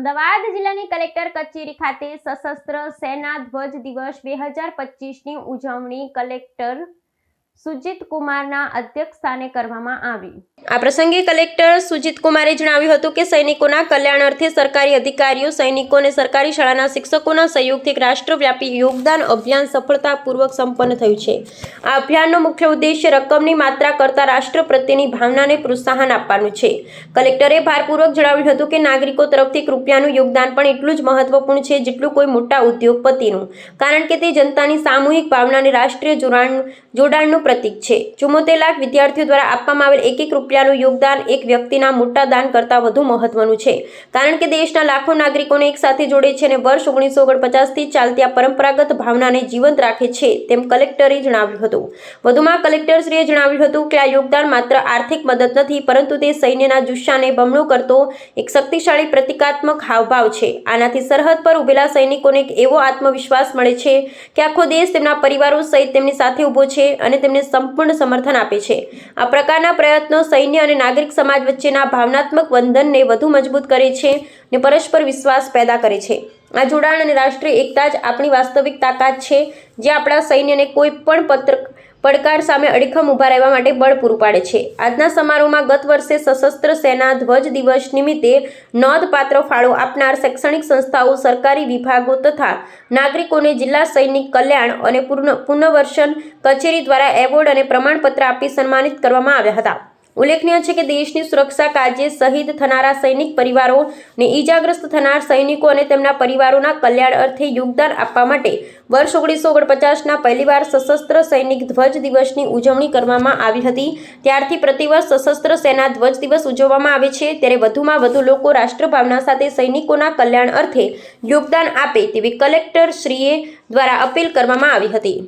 અમદાવાદ જિલ્લાની કલેક્ટર કચેરી ખાતે સશસ્ત્ર સેના ધ્વજ દિવસ બે હજાર પચીસની ઉજવણી કલેક્ટર સુજીત કુમારના અધ્યક્ષસ્થાને કરવામાં આવી. આ પ્રસંગે કલેક્ટર સુજીત કુમારે જણાવ્યું હતું કે સૈનિકોના કલ્યાણ અર્થે સરકારી અધિકારીઓ સૈનિકો અને સરકારી શાળાના શિક્ષકોના સહયોગથી રાષ્ટ્રવ્યાપી યોગદાન અભિયાન સફળતાપૂર્વક સંપન્ન થયું છે. આ અભિયાનનો મુખ્ય ઉદ્દેશ્ય રકમની માત્રા કરતાં રાષ્ટ્ર પ્રત્યેની ભાવનાને પ્રોત્સાહન આપવાનું છે. કલેક્ટરે ભારપૂર્વક જણાવ્યું હતું કે નાગરિકો તરફથી એક રૂપિયાનું યોગદાન પણ એટલું જ મહત્વપૂર્ણ છે જેટલું કોઈ મોટા ઉદ્યોગપતિનું. કારણ કે તે જનતાની સામૂહિક ભાવનાને રાષ્ટ્રીય જોડાણ જોડાણનું પ્રતીક છે. ચુમ્મોતેર લાખ વિદ્યાર્થીઓ દ્વારા આપવામાં આવેલ એક એક રૂપિયાનું યોગદાન એક વ્યક્તિના મોટા દાન કરતાં વધુ મહત્વનું છે. કારણ કે દેશના લાખો નાગરિકોને એકસાથે જોડે છે અને વર્ષ ઓગણીસો ઓગણપચાસથી ચાલતી આ પરંપરાગત ભાવનાને જીવંત રાખે છે, તેમ કલેક્ટરે જણાવ્યું હતું. વધુમાં કલેક્ટરશ્રીએ જણાવ્યું હતું કે આ યોગદાન માત્ર આર્થિક મદદ નથી, પરંતુ તે સૈન્યના જુસ્સાને બમણો કરતો એક શક્તિશાળી પ્રતિકાત્મક હાવભાવ છે. આનાથી સરહદ પર ઉભેલા સૈનિકોને એક એવો આત્મવિશ્વાસ મળે છે કે આખો દેશ તેમના પરિવારો સહિત તેમની સાથે ઊભો છે અને તેમને સંપૂર્ણ સમર્થન આપે છે. આ પ્રકારના પ્રયત્નો સૈન્ય અને નાગરિક સમાજ વચ્ચેના ભાવનાત્મક બંધનને વધુ મજબૂત કરે છે અને પરસ્પર વિશ્વાસ પેદા કરે છે. આ જોડાણ અને રાષ્ટ્રીય એકતા જ આપણી વાસ્તવિક તાકાત છે. જે આપણા સૈન્યને કોઈ પણ પત્ર પડકાર સામે અડીખમ ઊભા રહેવા માટે બળ પૂરું પાડે છે. આજના સમારોહમાં ગત વર્ષે સશસ્ત્ર સેના ધ્વજ દિવસ નિમિત્તે નોંધપાત્ર ફાળો આપનાર શૈક્ષણિક સંસ્થાઓ, સરકારી વિભાગો તથા નાગરિકોને જિલ્લા સૈનિક કલ્યાણ અને પુનર્વસન કચેરી દ્વારા એવોર્ડ અને પ્રમાણપત્ર આપી સન્માનિત કરવામાં આવ્યા હતા. ઉલ્લેખનીય છે કે દેશની સુરક્ષા કાજે શહીદ થનારા સૈનિક પરિવારો ને ઈજાગ્રસ્ત થનાર સૈનિકો અને તેમના પરિવારોના કલ્યાણ અર્થે યોગદાન આપવા માટે વર્ષ ઓગણીસો ઓગણપચાસના પહેલીવાર સશસ્ત્ર સૈનિક ધ્વજ દિવસની ઉજવણી કરવામાં આવી હતી. ત્યારથી પ્રતિવર્ષ સશસ્ત્ર સેના ધ્વજ દિવસ ઉજવવામાં આવે છે. ત્યારે વધુમાં વધુ લોકો રાષ્ટ્રભાવના સાથે સૈનિકોના કલ્યાણ અર્થે યોગદાન આપે તેવી કલેક્ટર શ્રીએ દ્વારા અપીલ કરવામાં આવી હતી.